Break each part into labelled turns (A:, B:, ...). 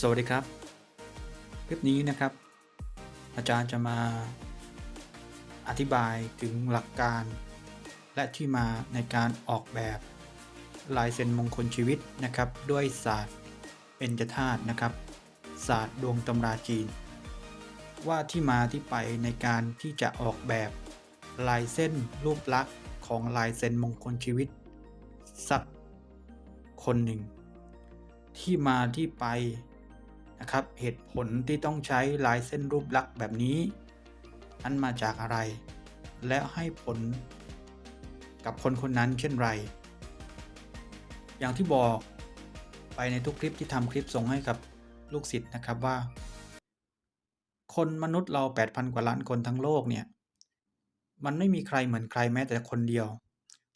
A: สวัสดีครับ คลิปนี้นะครับ อาจารย์จะมาอธิบายถึงหลักการ และที่มาในการออกแบบลายเซ็นมงคลชีวิตนะครับ ด้วยศาสตร์เบญจธาตุนะครับ ศาสตร์ดวงตำราจีน ว่าที่มาที่ไปในการที่จะออกแบบลายเส้นรูปลักษณ์ของลายเซ็นมงคลชีวิต สักคนหนึ่ง ที่มาที่ไป นะครับ เหตุผลที่ต้องใช้ลายเส้นรูปลักษณ์แบบนี้นั้นมาจากอะไร และให้ผลกับคนคนนั้นเช่นไร อย่างที่บอกไปในทุกคลิปที่ทำคลิปส่งให้กับลูกศิษย์นะครับว่า คนมนุษย์เรา 8,000 กว่าล้านคนทั้งโลกเนี่ย มันไม่มีใครเหมือนใครแม้แต่คนเดียว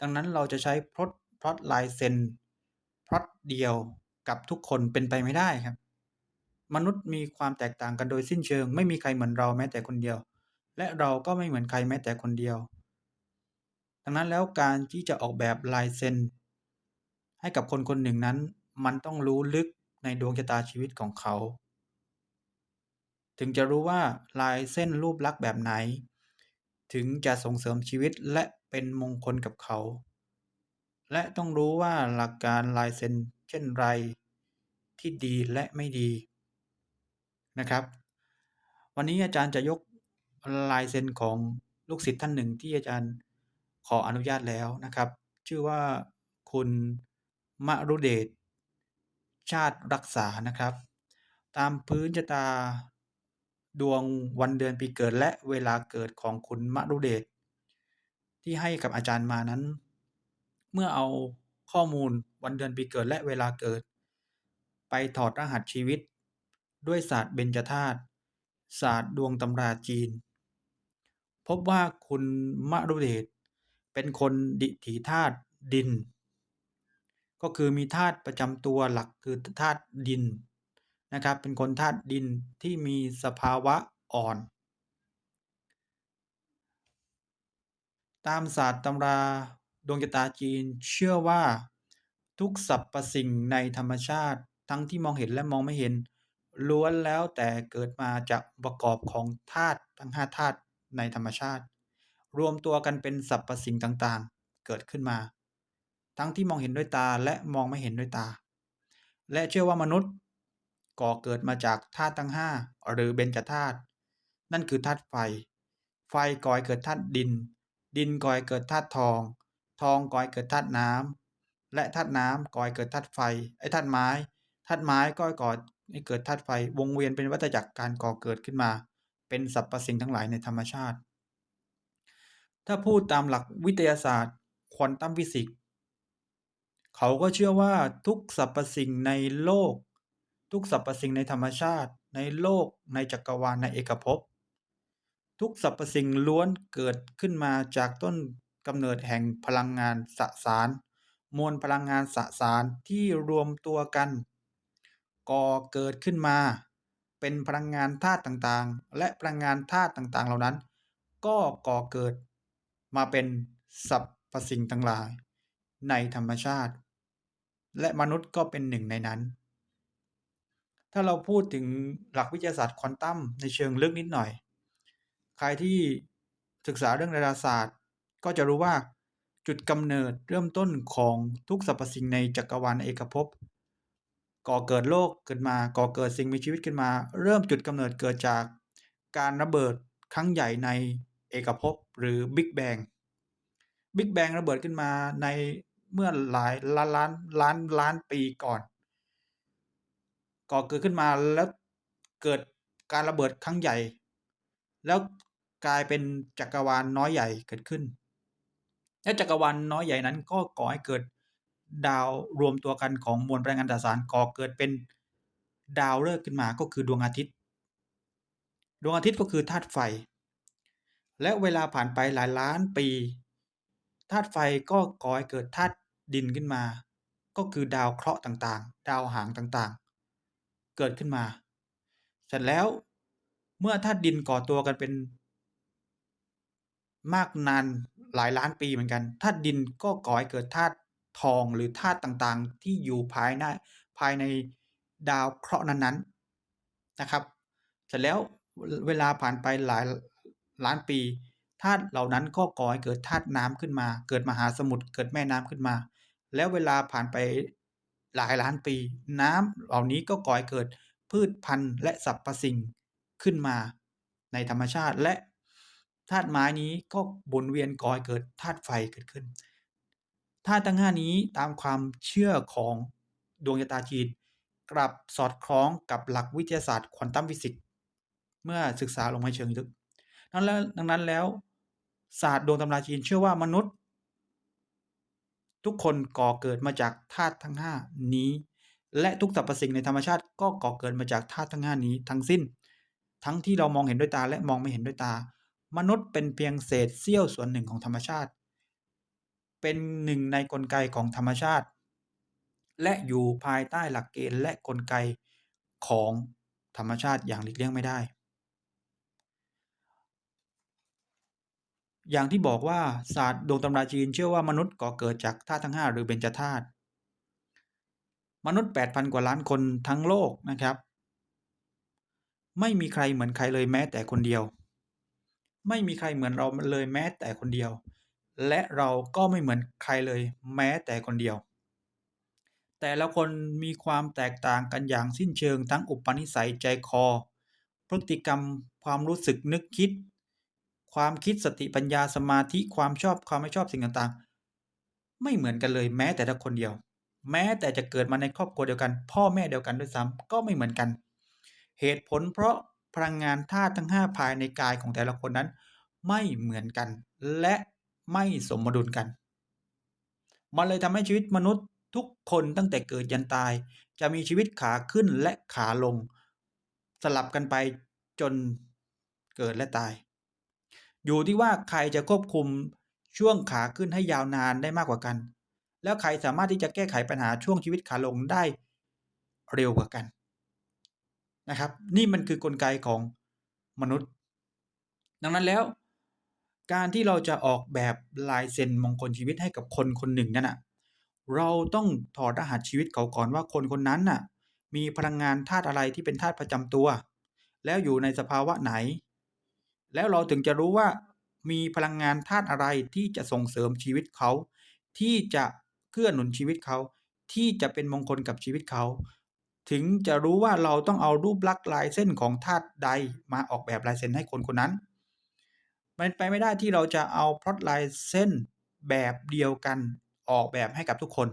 A: ดังนั้นเราจะใช้พลอตพลอตลายเซ็นพลอตเดียวกับทุกคนเป็นไปไม่ได้ครับ มนุษย์มีความแตกต่างกันโดยสิ้นเชิง ไม่มีใครเหมือนเราแม้แต่คนเดียว และเราก็ไม่เหมือนใครแม้แต่คนเดียว ดังนั้นแล้วการที่จะออกแบบลายเซ็นให้กับคนคนหนึ่งนั้น มันต้องรู้ลึกในดวงชะตาชีวิตของเขา ถึงจะรู้ว่าลายเส้นรูปลักษณ์แบบไหน ถึงจะส่งเสริมชีวิตและเป็นมงคลกับเขา และต้องรู้ว่าหลักการลายเซ็นเช่นไร ที่ดีและไม่ดี นะครับ วันนี้อาจารย์จะยกลายเซ็นของลูกศิษย์ท่านหนึ่งที่อาจารย์ขออนุญาตแล้วนะครับ ชื่อว่าคุณมรุเดชชาติรักษานะครับ ตามพื้นชะตาดวงวันเดือนปีเกิดและเวลาเกิดของคุณมรุเดชที่ให้กับอาจารย์มานั้น เมื่อเอาข้อมูลวันเดือนปีเกิดและเวลาเกิด ไปถอดรหัสชีวิต ด้วยศาสตร์เบญจธาตุศาสตร์ดวงตำราจีน พบว่าคุณมรุเดชเป็นคนดิถีธาตุดิน ก็คือมีธาตุประจำตัวหลักคือธาตุดินนะครับ เป็นคนธาตุดินที่มีสภาวะอ่อน ตามศาสตร์ตำราดวงชะตาจีนเชื่อว่าทุกสรรพสิ่งในธรรมชาติทั้งที่มองเห็นและมองไม่เห็น ล้วนแล้วแต่เกิดมาจากประกอบของธาตุทั้ง5ธาตุในธรรมชาติ รวมตัวกันเป็นสรรพสิ่งต่างๆ เกิดขึ้นมา ทั้งที่มองเห็นด้วยตาและมองไม่เห็นด้วยตา และเชื่อว่ามนุษย์ก่อเกิดมาจากธาตุทั้ง5หรือเบญจธาตุนั่นคือธาตุไฟ ไฟก่อให้เกิดธาตุดิน ดินก่อให้เกิดธาตุทอง ทองก่อให้เกิดธาตุน้ำและธาตุน้ำก่อให้เกิดธาตุไฟไอ้ธาตุไม้ธาตุไม้ก็ก่อ ให้เกิดธาตุไฟวงเวียนเป็นวัฏจักรการก่อเกิดขึ้นมา เป็นสรรพสิ่งทั้งหลายในธรรมชาติ ถ้าพูดตามหลักวิทยาศาสตร์ควอนตัมฟิสิกส์เขาก็เชื่อว่าทุกสรรพสิ่งในโลก ทุกสรรพสิ่งในธรรมชาติ ในโลก ในจักรวาลในเอกภพทุกสรรพสิ่งล้วนเกิดขึ้นมาจากต้นกำเนิดแห่งพลังงานสสาร มวลพลังงานสสารที่รวมตัวกัน ก่อเกิดขึ้นมา เป็นพลังงานธาตุต่างๆ และพลังงานธาตุต่างๆ เหล่านั้น ก็ก่อเกิดมาเป็นสรรพสิ่งทั้งหลาย ในธรรมชาติ และมนุษย์ก็เป็นหนึ่งในนั้น ถ้าเราพูดถึงหลักวิทยาศาสตร์ควอนตัมในเชิงลึกนิดหน่อย ใครที่ศึกษาเรื่องดาราศาสตร์ ก็จะรู้ว่าจุดกำเนิดเริ่มต้นของทุกสรรพสิ่งในจักรวาลเอกภพ ก่อเกิดโลกเกิดมา ก่อเกิดสิ่งมีชีวิตขึ้นมา เริ่มจุดกำเนิดเกิดจากการระเบิดครั้งใหญ่ในเอกภพหรือบิ๊กแบงบิ๊กแบงระเบิดขึ้นมาในเมื่อหลายล้านล้านล้านล้านปีก่อน ก่อเกิดขึ้นมาแล้วเกิดการระเบิดครั้งใหญ่ แล้วกลายเป็นจักรวาลน้อยใหญ่เกิดขึ้น และจักรวาลน้อยใหญ่นั้นก็ก่อให้เกิด ดาวรวมตัวกันของมวลพลังงานสสารก่อเกิดเป็นดาวฤกษ์ขึ้นมาก็คือดวงอาทิตย์ ดวงอาทิตย์ก็คือธาตุไฟ และเวลาผ่านไปหลายล้านปีธาตุไฟก็ก่อให้เกิดธาตุดินขึ้นมา ก็คือดาวเคราะห์ต่างๆ ดาวหางต่างๆ เกิดขึ้นมา เสร็จแล้วเมื่อธาตุดินก่อตัวกันเป็นมากนานหลายล้านปีเหมือนกันธาตุดินก็ก่อให้เกิดธาตุ ทองหรือธาตุต่างๆ ที่อยู่ภายในภายในดาวเคราะห์นั้นๆนะครับ เสร็จแล้วเวลาผ่านไปหลายล้านปีธาตุเหล่านั้นก็ก่อให้เกิดธาตุน้ำขึ้นมา เกิดมหาสมุทรเกิดแม่น้ำขึ้นมา แล้วเวลาผ่านไปหลายล้านปี น้ำเหล่านี้ก็ก่อให้เกิดพืชพันธุ์และสรรพสิ่งขึ้นมา ในธรรมชาติและธาตุไม้นี้ก็บนเวียนก่อให้เกิดธาตุไฟเกิดขึ้น ธาตุทั้งห้านี้ตามความเชื่อของดวงชะตาจีนกลับสอดคล้องกับหลักวิทยาศาสตร์ควอนตัมฟิสิกส์เมื่อศึกษาลงในเชิงลึกดังนั้นดังนั้นแล้ว ศาสตร์ดวงตำราจีนเชื่อว่ามนุษย์ ทุกคนก่อเกิดมาจากธาตุทั้งห้านี้ และทุกสรรพสิ่งในธรรมชาติก็ก่อเกิดมาจากธาตุทั้งห้านี้ทั้งสิ้น ทั้งที่เรามองเห็นด้วยตาและมองไม่เห็นด้วยตา มนุษย์เป็นเพียงเศษเสี้ยวส่วนหนึ่งของธรรมชาติ เป็นหนึ่งในกลไกของธรรมชาติ และอยู่ภายใต้หลักเกณฑ์และกลไกของธรรมชาติอย่างหลีกเลี่ยงไม่ได้ อย่างที่บอกว่าศาสตร์ดวงตำราจีนเชื่อว่ามนุษย์ก่อเกิดจากธาตุทั้งห้าหรือเบญจธาตุมนุษย์ 8,000 กว่าล้านคนทั้งโลกนะครับ ไม่มีใครเหมือนใครเลยแม้แต่คนเดียว ไม่มีใครเหมือนเราเลยแม้แต่คนเดียว และเราก็ไม่เหมือนใครเลยแม้แต่คนเดียว แต่ละคนมีความแตกต่างกันอย่างสิ้นเชิงทั้งอุปนิสัยใจคอ พฤติกรรมความรู้สึกนึกคิด ความคิดสติปัญญาสมาธิความชอบความไม่ชอบสิ่งต่างๆ ไม่เหมือนกันเลยแม้แต่ละคนเดียว แม้แต่จะเกิดมาในครอบครัวเดียวกัน พ่อแม่เดียวกันด้วยซ้ำก็ไม่เหมือนกัน เหตุผลเพราะพลังงานธาตุทั้ง 5 ภายในกายของแต่ละคนนั้น ไม่เหมือนกัน และ ไม่สมดุลกัน มันเลยทำให้ชีวิตมนุษย์ทุกคนตั้งแต่เกิดยันตาย จะมีชีวิตขาขึ้นและขาลง สลับกันไปจนเกิดและตาย อยู่ที่ว่าใครจะควบคุมช่วงขาขึ้นให้ยาวนานได้มากกว่ากัน แล้วใครสามารถที่จะแก้ไขปัญหาช่วงชีวิตขาลงได้เร็วกว่ากันนะครับ นี่มันคือกลไกของมนุษย์ ดังนั้นแล้ว การที่เราจะออกแบบลายเซ็นมงคลชีวิตให้กับคนคนหนึ่งนั่นน่ะเราต้องถอดรหัสชีวิตเขาก่อนว่าคนคนนั้นน่ะ มีพลังงานธาตุอะไรที่เป็นธาตุประจำตัว แล้วอยู่ในสภาวะไหน แล้วเราถึงจะรู้ว่ามีพลังงานธาตุอะไรที่จะส่งเสริมชีวิตเขา ที่จะเกื้อหนุนชีวิตเขา ที่จะเป็นมงคลกับชีวิตเขา ถึงจะรู้ว่าเราต้องเอารูปลักษณ์ลายเส้นของธาตุใดมาออกแบบลายเส้นให้คนคนนั้น มันไปไม่ได้ที่เราจะเอาพลอตลายเส้นแบบเดียวกันออกแบบให้กับทุกคน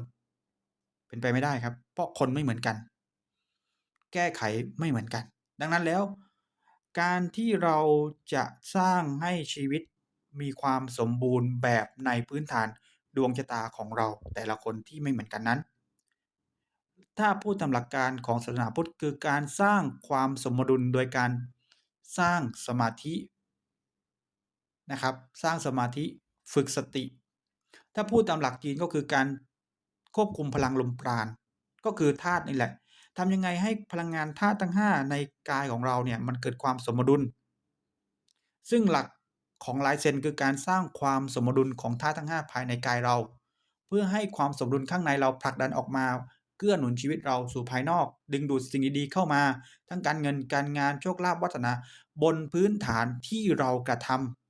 A: เป็นไปไม่ได้ครับ เพราะคนไม่เหมือนกัน แก้ไขไม่เหมือนกัน ดังนั้นแล้ว การที่เราจะสร้างให้ชีวิตมีความสมบูรณ์แบบในพื้นฐานดวงชะตาของเราแต่ละคนที่ไม่เหมือนกันนั้น ถ้าพูดตามหลักการของศาสนาพุทธคือการสร้างความสมดุลโดยการสร้างสมาธิ นะครับ สร้างสมาธิฝึกสติ ถ้าพูดตามหลักจีนก็คือการควบคุมพลังลมปราณ ก็คือธาตุนี่แหละทำยังไงให้พลังงานธาตุทั้ง 5 ในกายของเราเนี่ยมันเกิดความสมดุล ซึ่งหลักของลายเซนคือการสร้างความสมดุลของธาตุทั้ง 5 ภายในกายเรา เพื่อให้ความสมดุลข้างในเราผลักดันออกมาเกื้อหนุนชีวิตเราสู่ภายนอก ดึงดูดสิ่งดีๆเข้ามา ทั้งการเงินการงานโชคลาภวัฒนา บนพื้นฐานที่เรากระทำ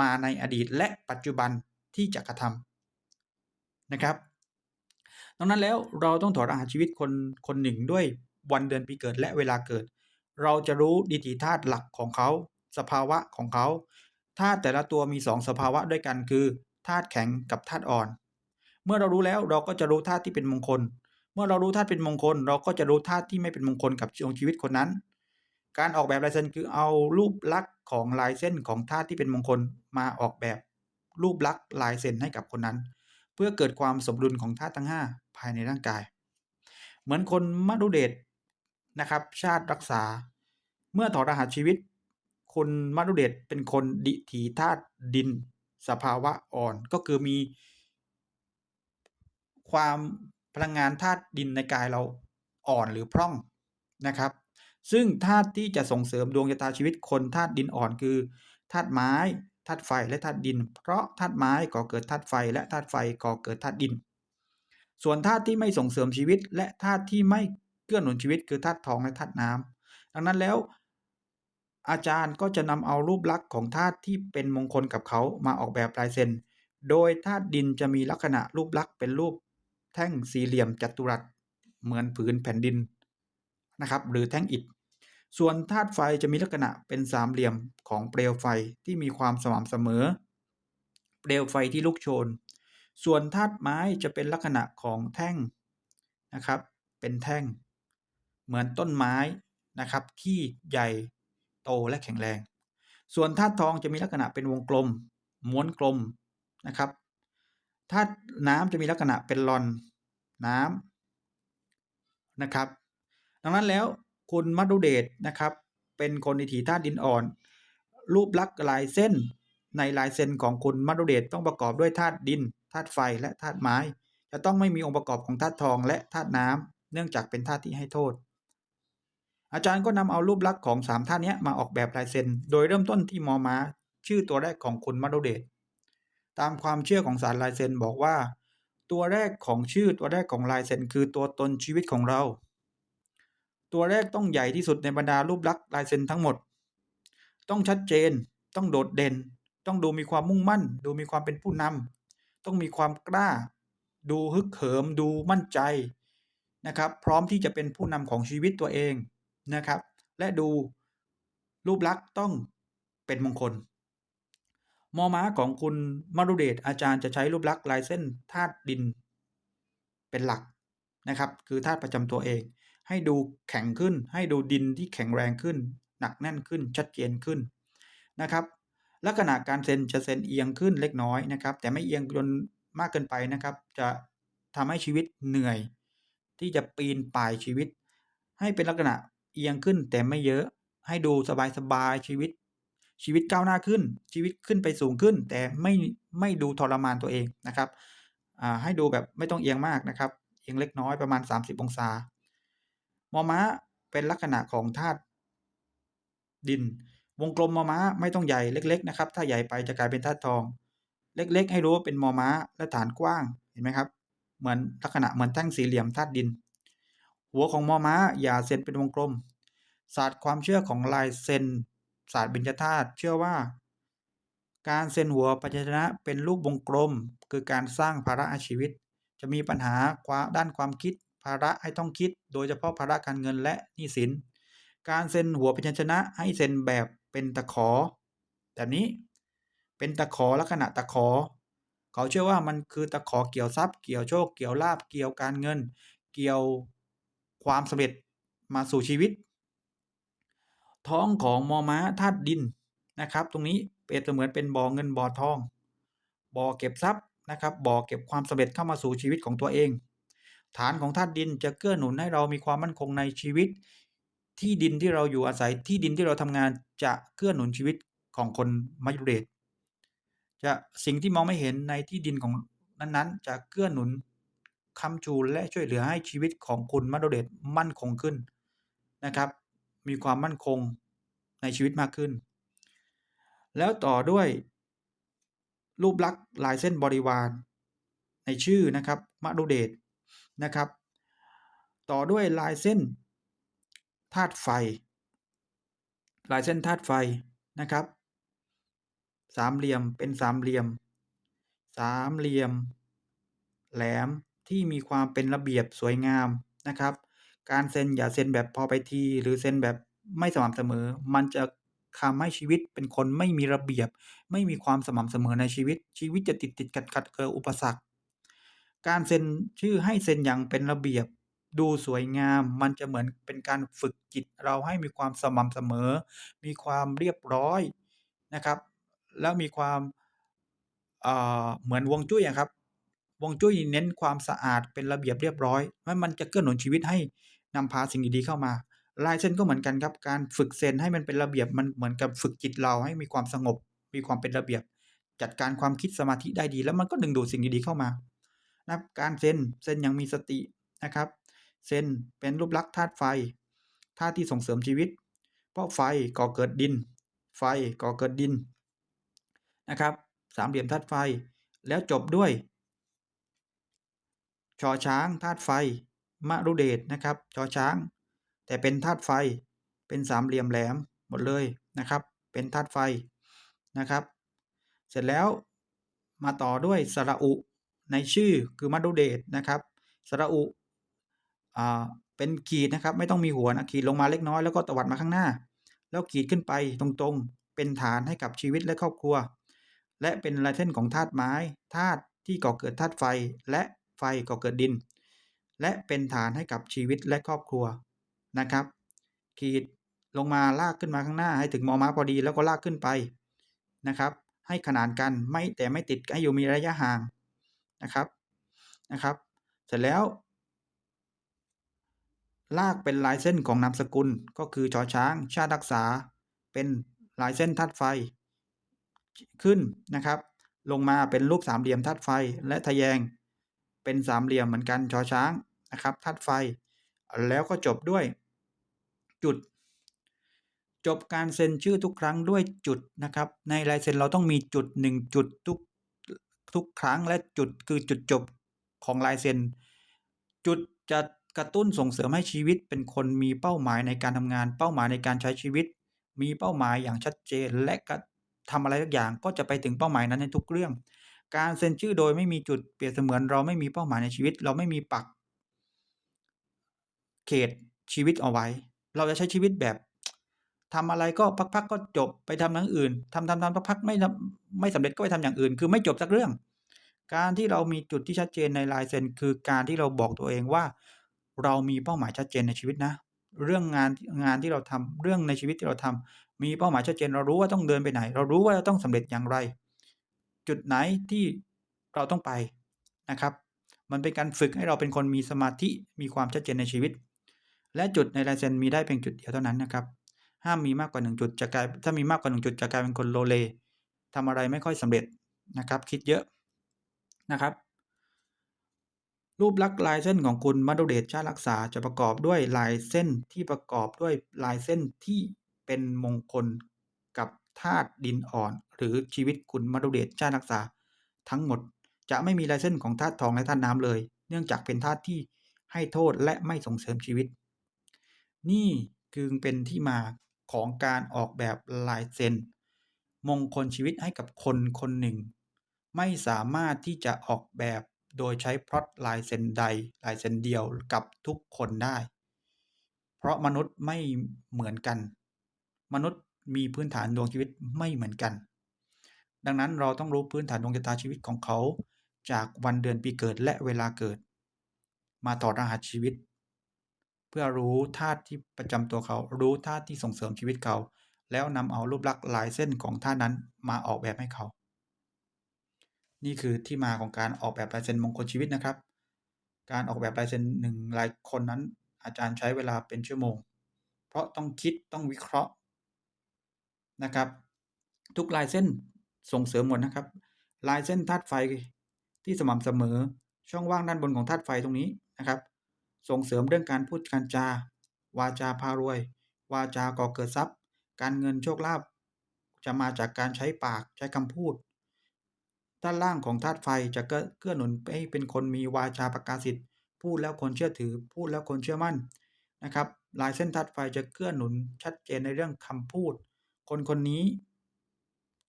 A: มาในอดีตและปัจจุบันที่จะกระทำนะครับดังนั้นแล้วเราต้องถอดรหัสชีวิตคนคนหนึ่งด้วยวันเดือนปีเกิดและเวลาเกิด เราจะรู้ดิติธาตุหลักของเขา สภาวะของเขาธาตุแต่ละตัวมีสองสภาวะด้วยกันคือธาตุแข็งกับธาตุอ่อน เมื่อเรารู้แล้วเราก็จะรู้ธาตุที่เป็นมงคล เมื่อเรารู้ธาตุเป็นมงคล เราก็จะรู้ธาตุที่ไม่เป็นมงคลกับดวงชีวิตคนนั้น การออกแบบลายเส้นคือเอารูปลักษณ์ของลายเส้นของธาตุที่เป็นมงคลมาออกแบบรูปลักษณ์ลายเซ็นให้กับคนนั้น เพื่อเกิดความสมดุลของธาตุทั้ง 5 ภายในร่างกาย เหมือนคนมัดุเดชนะครับ ชาติรักษา เมื่อถอดรหัสชีวิตคุณมัดุเดชเป็นคนดิถีธาตุดิน สภาวะอ่อนก็คือมี ความพลังงานธาตุดินในกายเราอ่อนหรือพร่องนะครับ ซึ่งธาตุที่จะส่งเสริมดวงชะตาชีวิตคนธาตุดินอ่อนคือธาตุไม้ธาตุไฟและธาตุดิน เพราะธาตุไม้ก่อเกิดธาตุไฟ และธาตุไฟก่อเกิดธาตุดิน ส่วนธาตุที่ไม่ส่งเสริมชีวิต และธาตุที่ไม่เกื้อหนุนชีวิตคือธาตุทองและธาตุน้ำดังนั้นแล้ว อาจารย์ก็จะนำเอารูปลักษณ์ของธาตุที่เป็นมงคลกับเขามาออกแบบลายเซ็น โดยธาตุดินจะมีลักษณะรูปลักษณ์เป็นรูป แท่งสี่เหลี่ยมจัตุรัส เหมือนผืนแผ่นดินนะครับ หรือแท่งอิฐ ส่วนธาตุไฟจะมีลักษณะเป็นสามเหลี่ยมของเปลวไฟที่มีความสม่ำเสมอ เปลวไฟที่ลุกโชน ส่วนธาตุไม้จะเป็นลักษณะของแท่งนะครับ เป็นแท่ง เหมือนต้นไม้นะครับ ที่ใหญ่โตและแข็งแรง ส่วนธาตุทองจะมีลักษณะเป็นวงกลม ม้วนกลมนะครับธาตุน้ำจะมีลักษณะเป็นลอนน้ำนะครับ ดังนั้นแล้ว คุณมัดุเดชนะครับ เป็นคนในถีธาตุดินอ่อน รูปลักษณ์ลายเส้น ในลายเส้นของคุณมัดุเดชต้องประกอบด้วยธาตุดินธาตุไฟและธาตุไม้ จะต้องไม่มีองค์ประกอบของธาตุทองและธาตุน้ำเนื่องจากเป็นธาตุที่ให้โทษ อาจารย์ก็นำเอารูปลักษณ์ของสามธาตุนี้มาออกแบบลายเซ็นโดยเริ่มต้นที่มอม้า ชื่อตัวแรกของคุณมัดุเดชตามความเชื่อของสารลายเซ็นบอกว่า ตัวแรกของชื่อตัวแรกของลายเซ็นคือตัวตนชีวิตของเรา ตัวแรกต้องใหญ่ที่สุดในบรรดารูปลักษณ์ลายเซ็นทั้งหมด ต้องชัดเจน ต้องโดดเด่น ต้องดูมีความมุ่งมั่น ดูมีความเป็นผู้นำต้องมีความกล้า ดูฮึกเหิม ดูมั่นใจนะครับ พร้อมที่จะเป็นผู้นำของชีวิตตัวเองนะครับ และดูรูปลักษณ์ต้องเป็นมงคลมอม้าของคุณมารุเดชอาจารย์จะใช้รูปลักษณ์ลายเส้นธาตุดิน เป็นหลักนะครับ คือธาตุประจำตัวเอง ให้ดูแข็งขึ้น ให้ดูดินที่แข็งแรงขึ้น หนักแน่นขึ้นชัดเจนขึ้นนะครับลักษณะการเซ็นจะเซ็นเอียงขึ้นเล็กน้อยนะครับ แต่ไม่เอียงจนมากเกินไปนะครับ จะทำให้ชีวิตเหนื่อย ที่จะปีนป่ายชีวิต ให้เป็นลักษณะเอียงขึ้นแต่ไม่เยอะให้ดูสบายๆชีวิต ชีวิตก้าวหน้าขึ้น ชีวิตขึ้นไปสูงขึ้น แต่ไม่ไม่ดูทรมานตัวเองนะครับให้ดูแบบไม่ต้องเอียงมากนะครับ เอียงเล็กน้อยประมาณ 30 องศา มอม้าเป็นลักษณะของธาตุดิน วงกลมมอม้าไม่ต้องใหญ่เล็ก ๆ นะครับ ถ้าใหญ่ไปจะกลายเป็นธาตุทอง เล็ก ๆ ให้รู้ว่าเป็นมอม้าและฐานกว้างเห็นไหมครับ เหมือนลักษณะเหมือนแท่งสี่เหลี่ยมธาตุดิน หัวของมอม้าอย่าเซนเป็นวงกลม ศาสตร์ความเชื่อของลายเซนศาสตร์เบญจธาตุเชื่อว่า การเซนหัวปัจจนะเป็นรูปวงกลม คือการสร้างภาระชีวิต จะมีปัญหาด้านความคิด ภาระให้ต้องคิด โดยเฉพาะภาระการเงินและหนี้สิน การเซ็นหัวปัจจนะให้เซ็นแบบเป็นตะขอ แบบนี้เป็นตะขอลักษณะตะขอ เขาเชื่อว่ามันคือตะขอเกี่ยวทรัพย์เกี่ยวโชค เกี่ยวลาบเกี่ยวการเงิน เกี่ยวความสำเร็จมาสู่ชีวิต ท้องของมอม้าธาตุดินนะครับ ตรงนี้เปรียบเสมือนเป็นบ่อเงินบ่อทองบ่อเก็บทรัพย์นะครับบ่อเก็บความสำเร็จเข้ามาสู่ชีวิตของตัวเอง ฐานของธาตุดินจะเกื้อหนุนให้เรามีความมั่นคงในชีวิต ที่ดินที่เราอยู่อาศัยที่ดินที่เราทำงานจะเกื้อหนุนชีวิตของคนมัจจุเรศจะสิ่งที่มองไม่เห็นในที่ดินของนั้นๆ จะเกื้อหนุนคำชูและช่วยเหลือให้ชีวิตของคุณมัจจุเรศมั่นคงขึ้นนะครับ มีความมั่นคงในชีวิตมากขึ้น แล้วต่อด้วย รูปลักษณ์ลายเส้นบริวาร ในชื่อนะครับมดุเดช นะครับ ต่อด้วยลายเส้นธาตุไฟ ลายเส้นธาตุไฟนะครับ สามเหลี่ยมเป็นสามเหลี่ยม สามเหลี่ยม แหลมที่มีความเป็นระเบียบสวยงามนะครับ การเซ็นอย่าเซ็นแบบพอไปทีหรือเซ็นแบบไม่สม่ำเสมอ มันจะทำให้ชีวิตเป็นคนไม่มีระเบียบ ไม่มีความสม่ำเสมอในชีวิต ชีวิตจะติดติดขัดขัดเกิดอุปสรรค การเซ็นชื่อให้เซ็นอย่างเป็นระเบียบ ดูสวยงาม มันจะเหมือนเป็นการฝึกจิตเราให้มีความสม่ำเสมอ มีความเรียบร้อยนะครับ แล้วมีความเหมือนวงจุ้ยครับ วงจุ้ยเน้นความสะอาดเป็นระเบียบเรียบร้อยมันจะเกื้อหนุนชีวิตให้นำพาสิ่งดีๆเข้ามาลายเส้นก็เหมือนกันครับ การฝึกเซ็นให้มันเป็นระเบียบมันเหมือนกับฝึกจิตเราให้มีความสงบ มีความเป็นระเบียบ จัดการความคิดสมาธิได้ดี แล้วมันก็ดึงดูดสิ่งดีๆเข้ามา นะการเซ็นเซ็นอย่างมีสตินะครับ เซ็นเป็นรูปลักษณ์ธาตุไฟธาตุที่ส่งเสริมชีวิต เพราะไฟก่อเกิดดิน ไฟก่อเกิดดินนะครับ สามเหลี่ยมธาตุไฟแล้วจบด้วยชอช้างธาตุไฟมะรุเดชนะครับชอช้าง แต่เป็นธาตุไฟเป็นสามเหลี่ยมแหลมหมดเลยนะครับ เป็นธาตุไฟนะครับ เสร็จแล้วมาต่อด้วยสระอุ ในชื่อคือมรุเดชนะครับสระอุอเป็นขีดนะครับ ไม่ต้องมีหัวนะขีดลงมาเล็กน้อยแล้วก็ตวัดมาข้างหน้า แล้วขีดขึ้นไปตรงๆ เป็นฐานให้กับชีวิตและครอบครัว และเป็นลายเส้นของธาตุไม้ธาตุที่ก่อเกิดธาตุไฟและไฟก่อเกิดดิน และเป็นฐานให้กับชีวิตและครอบครัวนะครับ ขีดลงมาลากขึ้นมาข้างหน้าให้ถึงมอม้าพอดีแล้วก็ลากขึ้นไปนะครับ ให้ขนานกันไม่แต่ไม่ติดให้อยู่มีระยะห่าง นะครับนะครับ เสร็จแล้ว ลากเป็นลายเส้นของนามสกุลก็คือชอช้าง ชาติรักษา เป็นลายเส้นธาตุไฟ ขึ้นนะครับ ลงมาเป็นรูปสามเหลี่ยมธาตุไฟและทะแยง เป็นสามเหลี่ยมเหมือนกันชอช้างนะครับธาตุไฟ แล้วก็จบด้วยจุด จบการเซ็นชื่อทุกครั้งด้วยจุดนะครับ ในลายเซ็นเราต้องมีจุดหนึ่งจุดทุก ทุกครั้งและจุดคือจุดจบของลายเซ็น จุดจะกระตุ้นส่งเสริมให้ชีวิตเป็นคนมีเป้าหมายในการทำงาน เป้าหมายในการใช้ชีวิต มีเป้าหมายอย่างชัดเจน และก็ทำอะไรทุกอย่างก็จะไปถึงเป้าหมายนั้นในทุกเรื่อง การเซ็นชื่อโดยไม่มีจุดเปรียบเสมือนเราไม่มีเป้าหมายในชีวิต เราไม่มีปัก เขตชีวิตเอาไว้ เราจะใช้ชีวิตแบบ ทำอะไรก็พักๆก็จบไปทำอย่างอื่นทำทำทำพักๆไม่ไม่สำเร็จก็ไปทำอย่างอื่น คือไม่จบสักเรื่อง การที่เรามีจุดที่ชัดเจนในลายเซ็นคือการที่เราบอกตัวเองว่า เรามีเป้าหมายชัดเจนในชีวิตนะ เรื่องงานงานที่เราทำเรื่องในชีวิตที่เราทำมีเป้าหมายชัดเจน เรารู้ว่าต้องเดินไปไหน เรารู้ว่าเราต้องสำเร็จอย่างไร จุดไหนที่เราต้องไปนะครับ มันเป็นการฝึกให้เราเป็นคนมีสมาธิมีความชัดเจนในชีวิต และจุดในลายเซ็นมีได้เพียงจุดเดียวเท่านั้นนะครับ ห้ามมีมากกว่าหนึ่งจุดจะกลายถ้ามีมากกว่าหนึ่งจุดจะกลายเป็นคนโลเลทำอะไรไม่ค่อยสำเร็จนะครับ คิดเยอะนะครับ รูปลักษณ์ลายเส้นของคุณมดุเดชชาติรักษาจะประกอบด้วยลายเส้นที่ประกอบด้วยลายเส้นที่เป็นมงคลกับธาตุดินอ่อน หรือชีวิตคุณมดุเดชชาติรักษา ทั้งหมดจะไม่มีลายเส้นของธาตุทองและธาตุน้ำเลย เนื่องจากเป็นธาตุที่ให้โทษและไม่ส่งเสริมชีวิต นี่คือเป็นที่มา ของการออกแบบลายเซ็น มงคลชีวิตให้กับคนคนหนึ่ง ไม่สามารถที่จะออกแบบโดยใช้พล็อตลายเซ็นใดลายเซ็นเดียวกับทุกคนได้ เพราะมนุษย์ไม่เหมือนกัน มนุษย์มีพื้นฐานดวงชีวิตไม่เหมือนกัน ดังนั้นเราต้องรู้พื้นฐานดวงชะตาชีวิตของเขา จากวันเดือนปีเกิดและเวลาเกิด มาต่อรหัสชีวิต พื่อรู้ธาตุที่ประจำตัวเขา รู้ธาตุที่ส่งเสริมชีวิตเขา แล้วนำเอารูปลักษณ์ลายเส้นของธาตุนั้นมาออกแบบให้เขา นี่คือที่มาของการออกแบบลายเซ็นมงคลชีวิตนะครับ การออกแบบลายเซ็นหนึ่งลายคนนั้น อาจารย์ใช้เวลาเป็นชั่วโมง เพราะต้องคิดต้องวิเคราะห์นะครับ ทุกลายเส้นส่งเสริมหมดนะครับ ลายเส้นธาตุไฟที่สม่ำเสมอ ช่องว่างด้านบนของธาตุไฟตรงนี้นะครับ ส่งเสริมเรื่องการพูดการจา วาจาพารวย วาจาก่อเกิดทรัพย์ การเงินโชคลาภจะมาจากการใช้ปากใช้คำพูด ด้านล่างของธาตุไฟจะเกื้อหนุนให้เป็นคนมีวาจาประกาศสิทธิ์พูดแล้วคนเชื่อถือ พูดแล้วคนเชื่อมั่นนะครับลายเส้นธาตุไฟจะเกื้อหนุนชัดเจนในเรื่องคำพูด คนคนนี้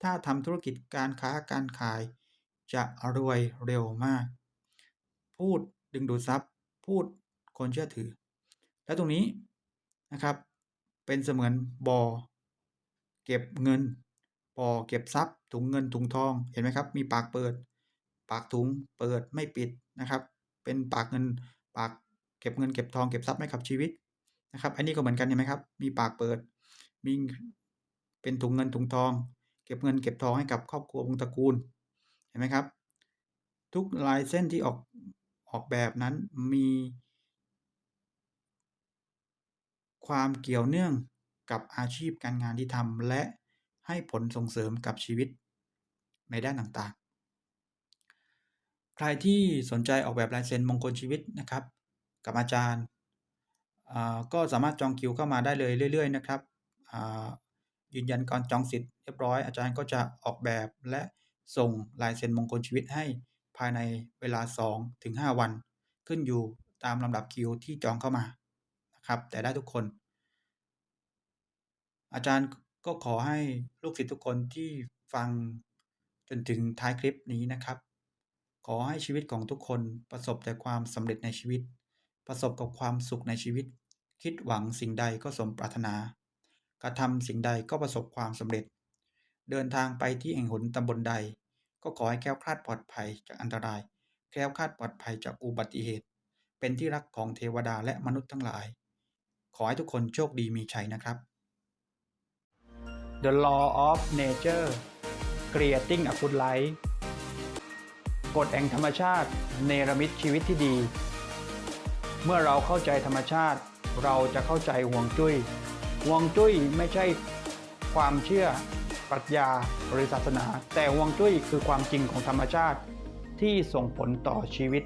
A: ถ้าทำธุรกิจการค้าการขาย จะรวยเร็วมาก พูดดึงดูดทรัพย์ พูด คนเชื่อถือ และตรงนี้นะครับ เป็นเสมือนบ่อเก็บเงินบ่อเก็บทรัพย์ถุงเงินถุงทองเห็นไหมครับ มีปากเปิด ปากถุงเปิดไม่ปิดนะครับ เป็นปากเงินปากเก็บเงินเก็บทองเก็บทรัพย์ให้กับชีวิตนะครับ อันนี้ก็เหมือนกันเห็นไหมครับ มีปากเปิด มีเป็นถุงเงินถุงทอง เก็บเงินเก็บทองให้กับครอบครัววงตระกูลเห็นไหมครับ ทุกลายเส้นที่ออกออกแบบนั้นมี ความเกี่ยวเนื่องกับอาชีพการงานที่ทำและให้ผลส่งเสริมกับชีวิตในด้านต่างๆ ใครที่สนใจออกแบบลายเซ็นมงคลชีวิตนะครับ กับอาจารย์ ก็สามารถจองคิวเข้ามาได้เลยเรื่อย ๆ นะครับ ยืนยันก่อนจองสิทธิ์เรียบร้อย อาจารย์ก็จะออกแบบและส่งลายเซ็นมงคลชีวิตให้ภายในเวลา 2-5 วัน ขึ้นอยู่ตามลำดับคิวที่จองเข้ามา ครับ แต่ได้ทุกคน อาจารย์ก็ขอให้ลูกศิษย์ทุกคนที่ฟังจนถึงท้ายคลิปนี้นะครับ ขอให้ชีวิตของทุกคนประสบแต่ความสำเร็จในชีวิต ประสบกับความสุขในชีวิต คิดหวังสิ่งใดก็สมปรารถนา กระทำสิ่งใดก็ประสบความสำเร็จ เดินทางไปที่แห่งหนตำบลใด ก็ขอให้แคล้วคลาดปลอดภัยจากอันตราย แคล้วคลาดปลอดภัยจากอุบัติเหตุ เป็นที่รักของเทวดาและมนุษย์ทั้งหลาย ขอให้ทุกคนโชคดีมีชัยนะครับ The Law of Nature Creating a Good Life กฎแห่งธรรมชาติเนรมิตชีวิตที่ดี เมื่อเราเข้าใจธรรมชาติ เราจะเข้าใจห่วงจุย้ยห่วงจุ้ยไม่ใช่ความเชื่อปรัชญาหรือศาสนา แต่ห่วงจุ้ยคือความจริงของธรรมชาติที่ส่งผลต่อชีวิต